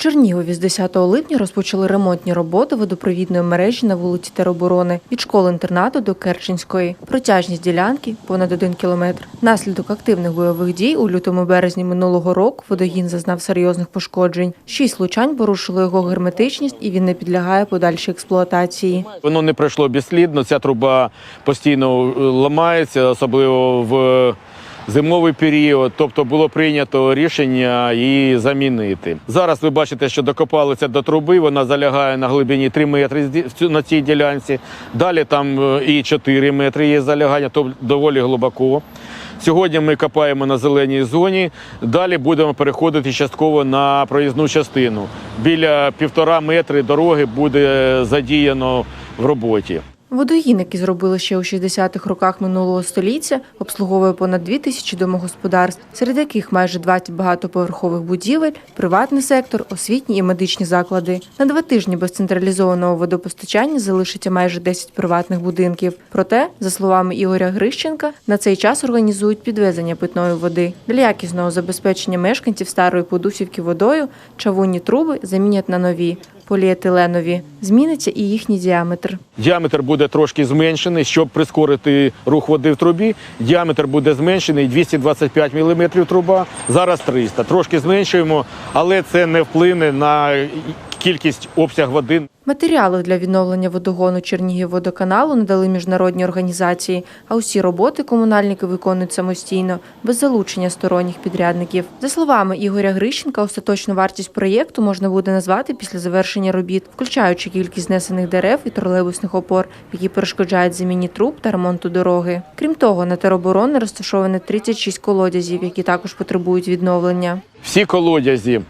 Чернігові з 10 липня розпочали ремонтні роботи водопровідної мережі на вулиці Тероборони від школи-інтернату до Керченської. Протяжність ділянки понад один кілометр. Наслідок активних бойових дій у лютому-березні минулого року водогін зазнав серйозних пошкоджень. Шість влучань порушило його герметичність і він не підлягає подальшій експлуатації. Воно не пройшло безслідно. Ця труба постійно е, ламається, особливо в зимовий період. Тобто було прийнято рішення її замінити. Зараз ви бачите, що докопалися до труби. Вона залягає на глибині 3 метри на цій ділянці. Далі там е, і 4 метри є залягання, тобто доволі глибоко. Сьогодні ми копаємо на зеленій зоні. Далі будемо переходити частково на проїзну частину. Біля півтора метри дороги буде задіяно в роботі. Водогін, який зробили ще у 60-х роках минулого століття, обслуговує понад 2 тисячі домогосподарств, серед яких майже 20 багатоповерхових будівель, приватний сектор, освітні і медичні заклади. На два тижні без централізованого водопостачання залишиться майже 10 приватних будинків. Проте, за словами Ігоря Грищенка, на цей час організують підвезення питної води. Для якісного забезпечення мешканців старої Подусівки водою чавунні труби замінять на нові поліетиленові. Зміниться і їхній діаметр. Діаметр буде трошки зменшений, щоб прискорити рух води в трубі. Діаметр буде зменшений 225 мм труба, зараз 300. Трошки зменшуємо, але це не вплине на кількість обсяг води. Матеріали для відновлення водогону Чернігівводоканалу надали міжнародні організації, а усі роботи комунальники виконують самостійно, без залучення сторонніх підрядників. За словами Ігоря Грищенка, остаточну вартість проєкту можна буде назвати після завершення робіт, включаючи кількість знесених дерев і тролейбусних опор, які перешкоджають заміні труб та ремонту дороги. Крім того, на тероборони розташовано 36 колодязів, які також потребують відновлення. Всі колодязі,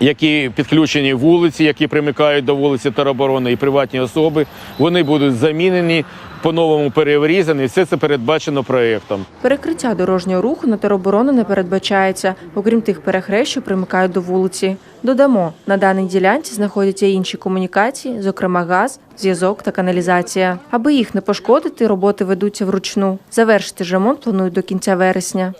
які підключені вулиці, які примикають до вулиці тероборони і приватні особи, вони будуть замінені, по-новому перерізані. Все це передбачено проєктом. Перекриття дорожнього руху на тероборони не передбачається, окрім тих перехрест, що примикають до вулиці. Додамо, на даній ділянці знаходяться інші комунікації, зокрема газ, зв'язок та каналізація. Аби їх не пошкодити, роботи ведуться вручну. Завершити ремонт планують до кінця вересня.